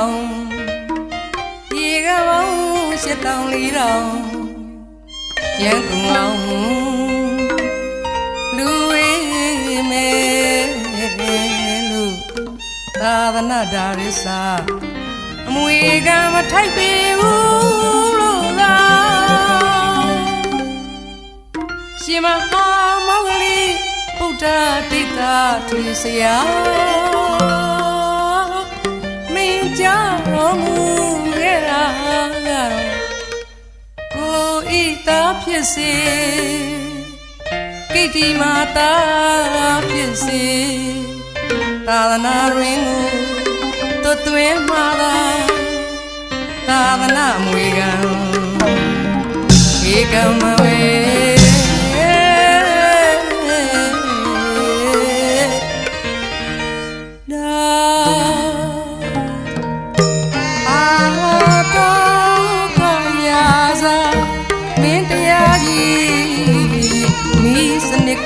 တောင်ရေကပေါင်းရှစ်တောင်လေးတောင်ရန်ကုန်အောင်လူဝေးမဲလို့သာသနာဒါရစ္စာအမွေကမထိုက်ပေဘူးလို့သာရှင်မဟာမောင်ကလေးဗုဒ္ဓတိတ်တာထွေစရာမင်း ကြတော်မူခဲ့တာကိုဤသားဖြစ်စေကိတ္တိမာတာဖြစ်စေသာသနာတွင်ကိုသွတ်သွင်းမှာသာသာသနာမွေကံဧကမဝေ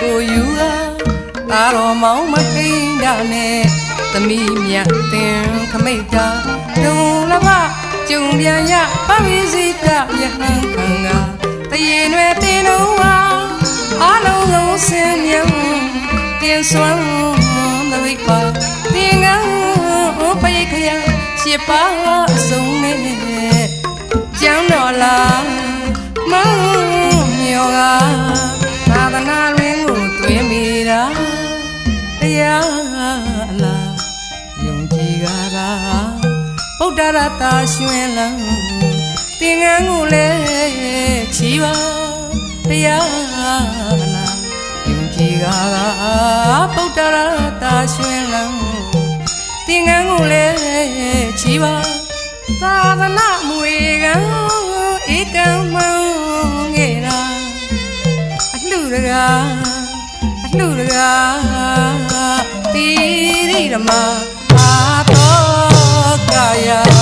ကိုယူလာသာတော်မောင်မခိန်တာနဲ့သမီးမြတ်တင်ခမိတ်တာဒုံလဘကျုံပြန်ရပဝိစိတယဟန်ခံကတရင်တွေတင်တော့ဟာအလုံးလုံးစင်မြတ်တင်စွမ်းသဝိပါတင်ငန်းပိတ်ခရရှစ်ပါးအစုံနဲ့ကျမ်းတော်လာမောင်မြောက ဗုဒ္ဓရတာရွှင်လန်းတင်ငန်းကိုလည်းချီပါတရားအလားယုံကြည်ကားတာဗုဒ္ဓရတာရွှင်လန်းတင်ငန်းကိုလည်းချီပါသာသနာမွေကံဧကံမံငေရာအလှတကားအလှတကားတိရိဓမ္မ အာ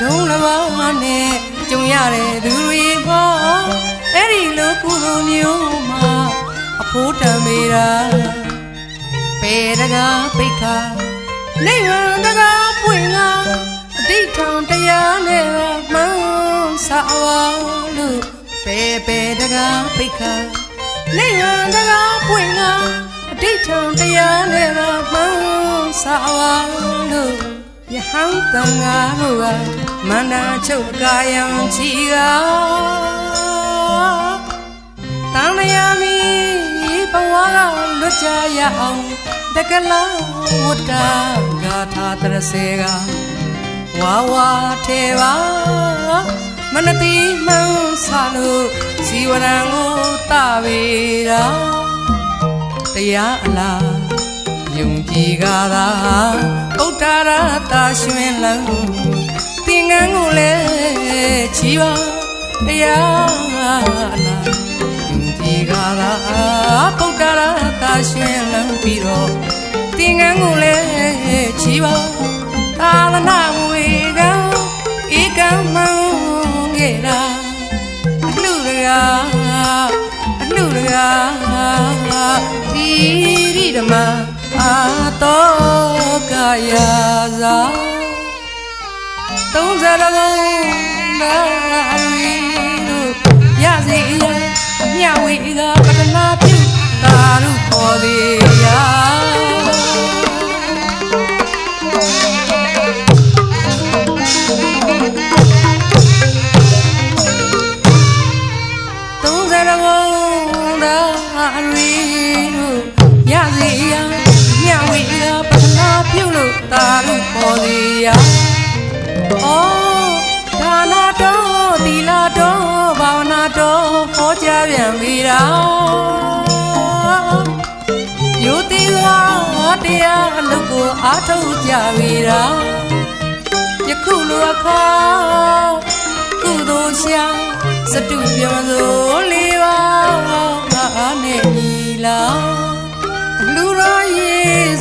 ဒုံလဘာနဲ့ကြုံရတဲ့သူတွေမှာအဲ့ဒီလိုကုသိုလ်မျိုးမှာအဖို့တံမေတာပေတကားပိတ်ခါနိဗ္ဗာန်တကားပွင့်လာအတိတ်ထောင်တရားနဲ့မှန်းစာဝါလို့ပေပေတကားပိတ်ခါနိဗ္ဗာန်တကားပွင့်လာအတိတ်ထောင်တရားနဲ့မှန်းစာဝါလို့ ယဟန်တန်ဃာတို့ကမန္တာချုပ်ကာယံချီကတန်မြာမီဘဝကလွတ်ကြရအောင်တကလာဝတ္တာဂါထာတရစေကဝါဝါထေပါမနတိမှန်ဆာလို့ဇီဝရံကိုတဝေရာတရားအလား ယုံကြည်ကားသာဥဒ္ဒရာတာရွှင်လန်းသင်္ကန်းကိုလည်းချီပါတရားအလားယုံကြည်ကားသာဗုဒ္ဓရာတာရွှင်လန်းပြီးတော့သင်္ကန်းကိုလည်းချီပါသာသနာဝေကံဧကံမံခဲ့တာအလှတကားအလှတကားတိရိဓမ္မ အာတောကာယသာသုံးစရဘုံနာရီတို့ရစေရအမြဝေကပတနာပြု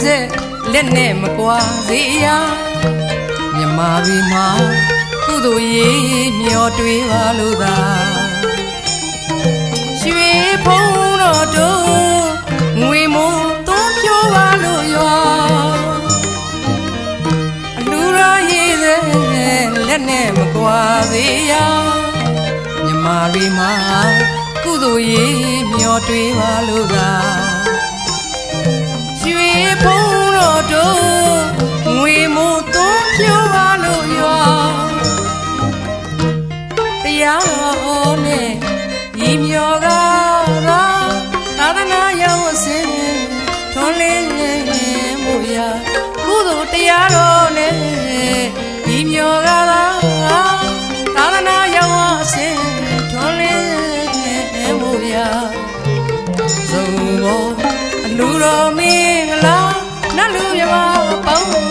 စေလက်နဲ့မကွာစေရမြမပြီးမှာကုသိုလ်ရေးမျောတွေးပါလို့သာရွှေဖုံးတော်တို့ငွေမိုးသွန်းပြောပါလို့ရွာအလူရာရေးစေလက်နဲ့မကွာစေရမြမပြီးမှာကုသိုလ်ရေးမျောတွေးပါလို့သာ ဘုံတော်တို့ငွေမို့သွန်းပြပါလို့ရွာတရားဟောနဲ့ဤမြော်က လူမြမပုံ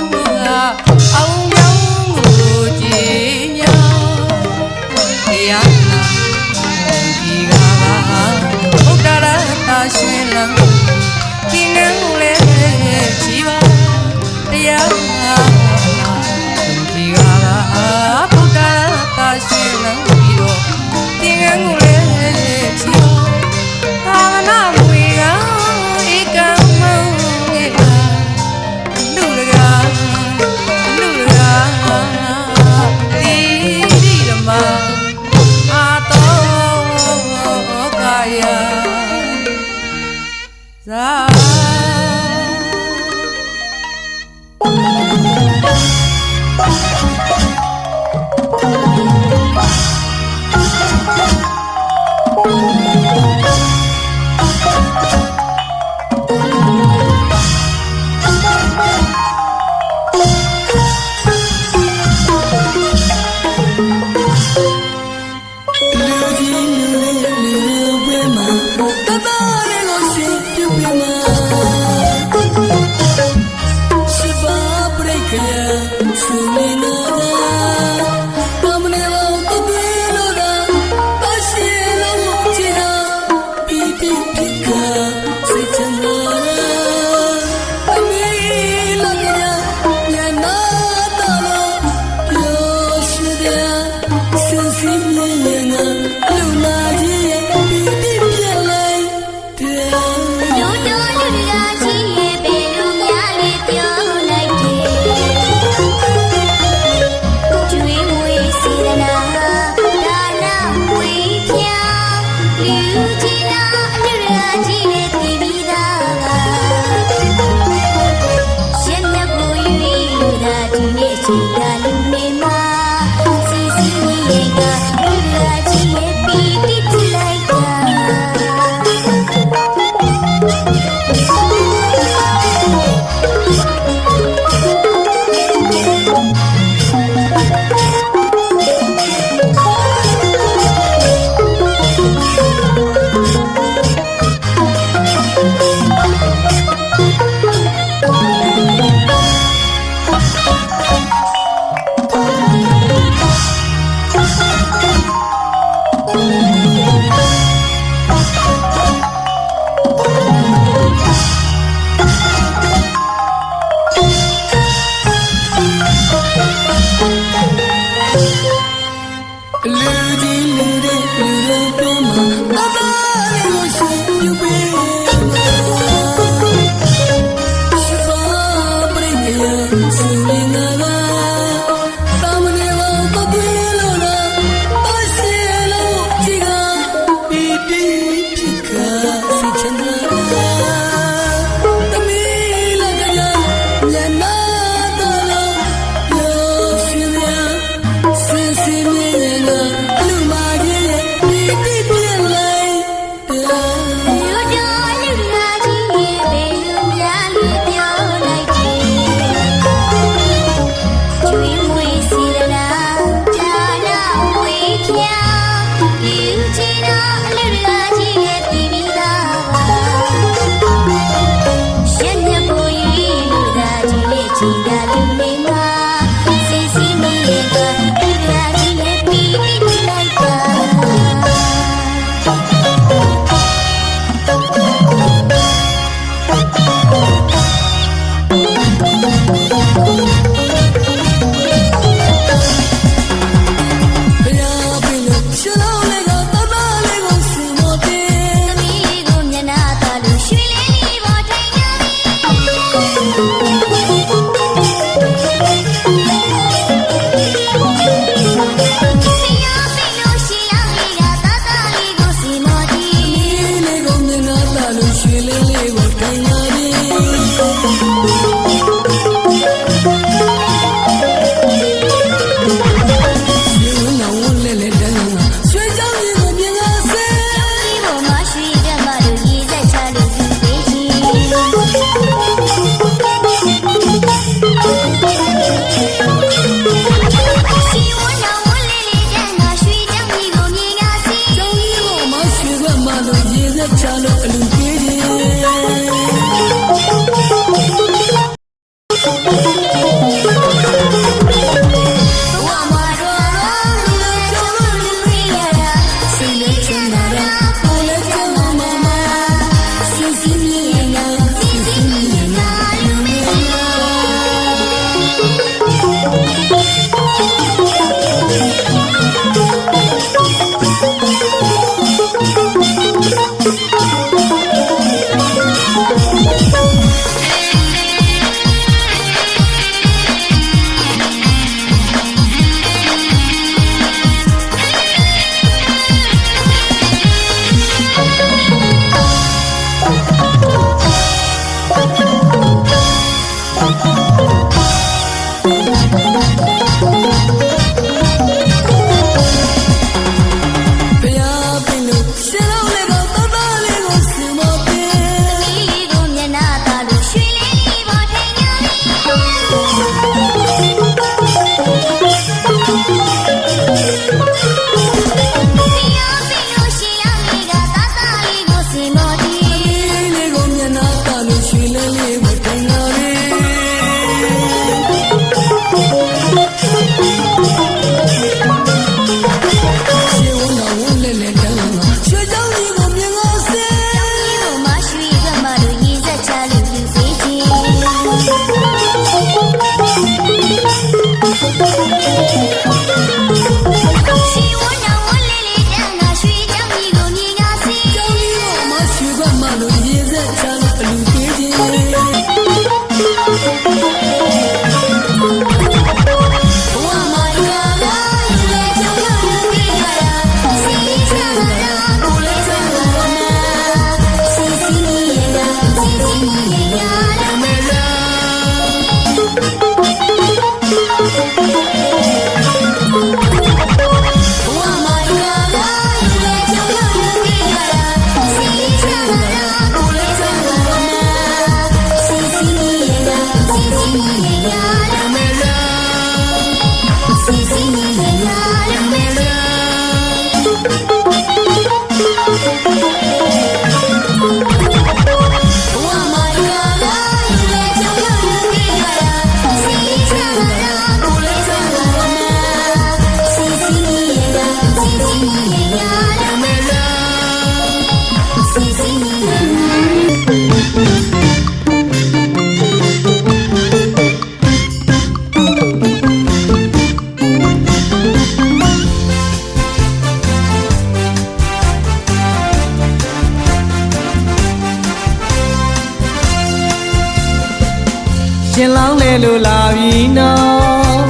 နော်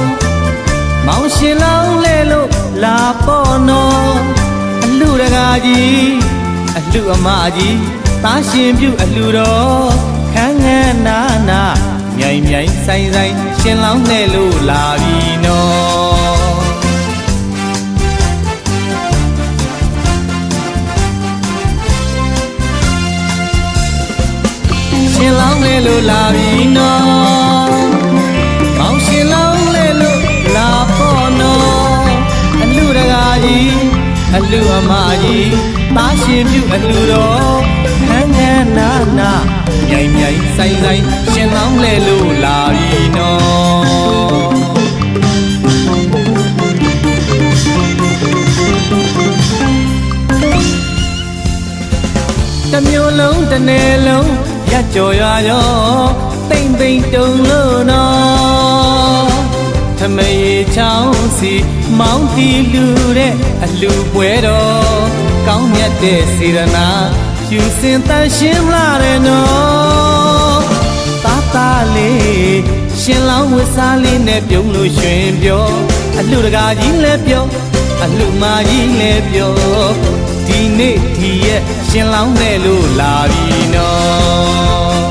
မောင်ရှင်လောင်းလေလို့လာပေါ့နော်အလှတကားကြီးအလှအမကြီးသားရှင်ပြုအလှတော်ခန်းငန်းနာနာမြိုင်မြိုင်ဆိုင်ဆိုင်ရှင်လောင်းလေလို့လာပြီနော်ရှင်လောင်းလေလို့လာပြီနော်။ တားရှင်ပြုအလူတော်ဟန်းဟန်းနာနာမြိုင်မြိုင်ဆိုင်ဆိုင်ရှင်လောင်းလေလို့လာပြီနော်။တစ်မျိုးလုံးတစ်နယ်လုံးရက်ကြော်ရွာရောတိမ်တိမ်တုံလို့နော်ထမေချောင်းစီမောင်းတီလူတဲ့အလူပွဲတော် ကောင်းမြတ်တဲ့စေရနာယူစင်တန်ရှင်းလာတယ်နော်တာတာလေးရှင်လောင်းဝတ်စားလေးနဲ့ပြုံးလို့ရွှင်ပြောအလူတကာကြီးလည်းပြောအလူမကြီးလည်းပြောဒီနေ့ဒီရက်ရှင်လောင်းတဲ့လို့လာပြီနော်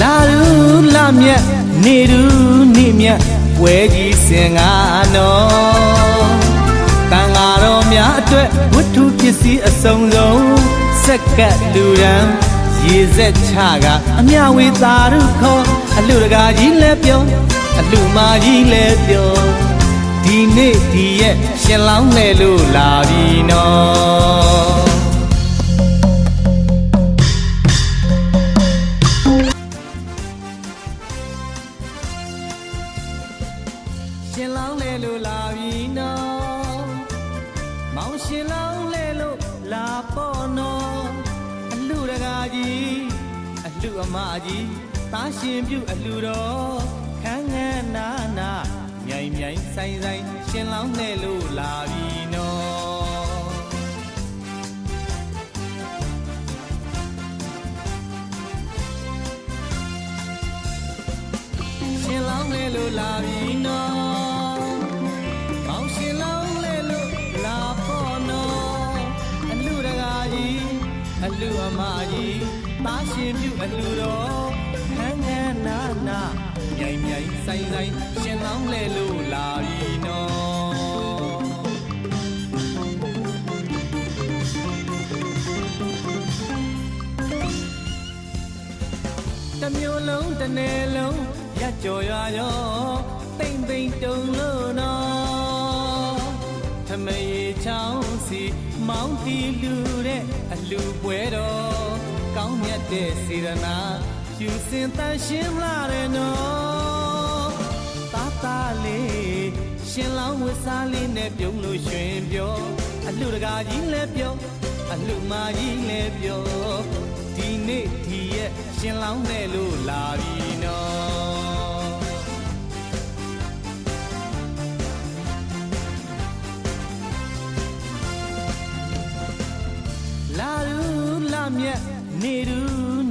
လာရူလာမြတ် နေရူနေမြတ်ဝဲကြီးစင်ငါနော်တန်ဃာတော်များအတွက်ဝတ္ထုပစ္စည်းအစုံဆုံးစက္ကပ်လူရန်ရေဆက်ချကအမြဝေသာရုခေါ်အလူတကာကြီးလည်းပြောအလူမာကြီးလည်းပြောဒီနေ့ဒီရက်ရှင်လောင်းလေလို့လာပြီနော် အလူအမကြီးသားရှင်ပြုအလူတော်ခန်းငန်းနာနာမြိုင်မြိုင်ဆိုင်ဆိုင်ရှင်လောင်းလေလို့လာပြီနော်ရှင်လောင်းလေလို့လာပြီနော်။မောင်ရှင်လောင်းလေလို့လာပေါ့နော်။အလူတကာကြီးအလူအမကြီး သားရှင်ပြုအလူတော်ဟန်းဟန်းနာနာမြိုင်မြိုင်ဆိုင်ဆိုင်ရှင်လောင်းလေလို့လာပြီနော်။တစ်မျိုးလုံးတစ်နယ်လုံးရက်ကြော်ရွာရောတိမ်တိမ်တုံလို့နော်ထမရေချောင်းစီမောင်းတီလူတဲ့အလူပွဲတော် ကောင်းမြတ်တဲ့စေရနာယူစင်တန်ရှင်းလာတယ်နော်တာတာလေးရှင်လောင်းဝတ်စားလေးနဲ့ပြုံးလို့ရွှင်ပြောအလူတကာကြီးလည်းပြောအလူမကြီးလည်းပြောဒီနေ့ဒီရက်ရှင်လောင်းတဲ့လို့လာပြီနော် နေရူ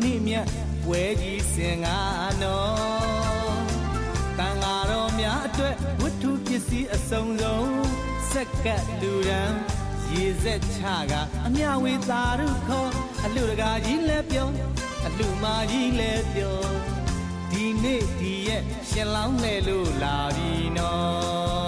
နေမြတ်ဝဲကြီးစင်ငါနော်တန်ဃာတော်များအတွက်ဝတ္ထုပစ္စည်းအစုံဆုံးစက္ကပ်လူရန်ရေဆက်ချကအမြဝေသာရုခေါ်အလူတကာကြီးလည်းပြောအလူမာကြီးလည်းပြောဒီနေ့ဒီရက်ရှင်လောင်းလေလို့လာပြီနော်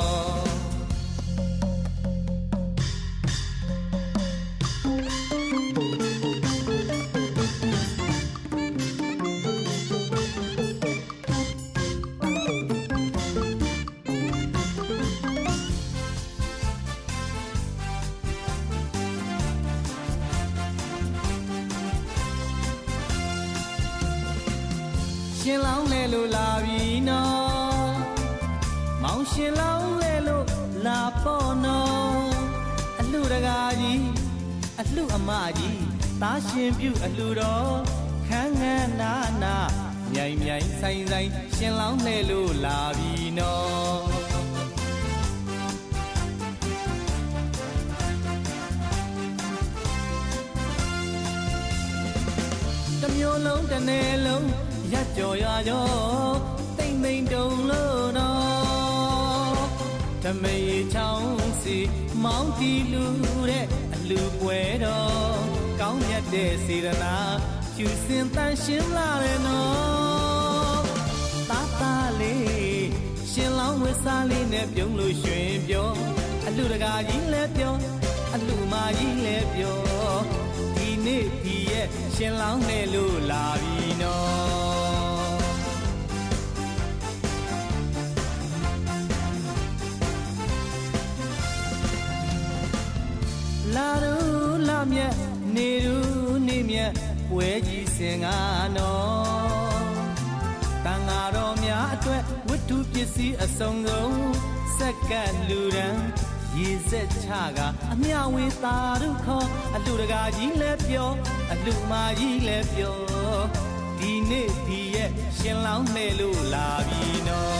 ရှင်လောင်းလေလို့လာပြီနော်မောင်ရှင်လောင်းလေလို့လာပေါ့နော်အလှတကာကြီးအလှအမကြီးသားရှင်ပြုအလှတော်ခန်းငန်းနာနာမြိုင်မြိုင်ဆိုင်ဆိုင်ရှင်လောင်းလေလို့လာပြီနော်တစ်မျိုးလုံးတစ်နယ်လုံး ရက်ကြော်ရွာရောတိမ်တိမ်တုံလို့နော်ဓမေချောင်းစီမောင်းတီလူတဲ့အလူပွဲတော်ကောင်းမြတ်တဲ့စေရနာကျူစင်တန်ရှင်းလာတယ်နော်တာတာလေးရှင်လောင်းဝစ်စားလေးနဲ့ပြုံးလို့ရွှင်ပြောအလူတကာကြီးလည်းပြောအလူမကြီးလည်းပြောဒီနေ့ဒီရဲ့ရှင်လောင်းနေလို့လာပြီနော် လာရူလာမြတ်နေရူနေမြတ်ပွဲကြီးစင်ကနော်တန်ဃာတော်များအတွက်ဝတ္ထုပစ္စည်းအစုံဆုံးစက္ကပ်လူရန်ရေဆက်ချကအမြဝေသာရုခေါ်အလူတကာကြီးလည်းပြောအလူမာကြီးလည်းပြောဒီနေ့ဒီရဲ့ရှင်လောင်းနေလို့လာပြီနော်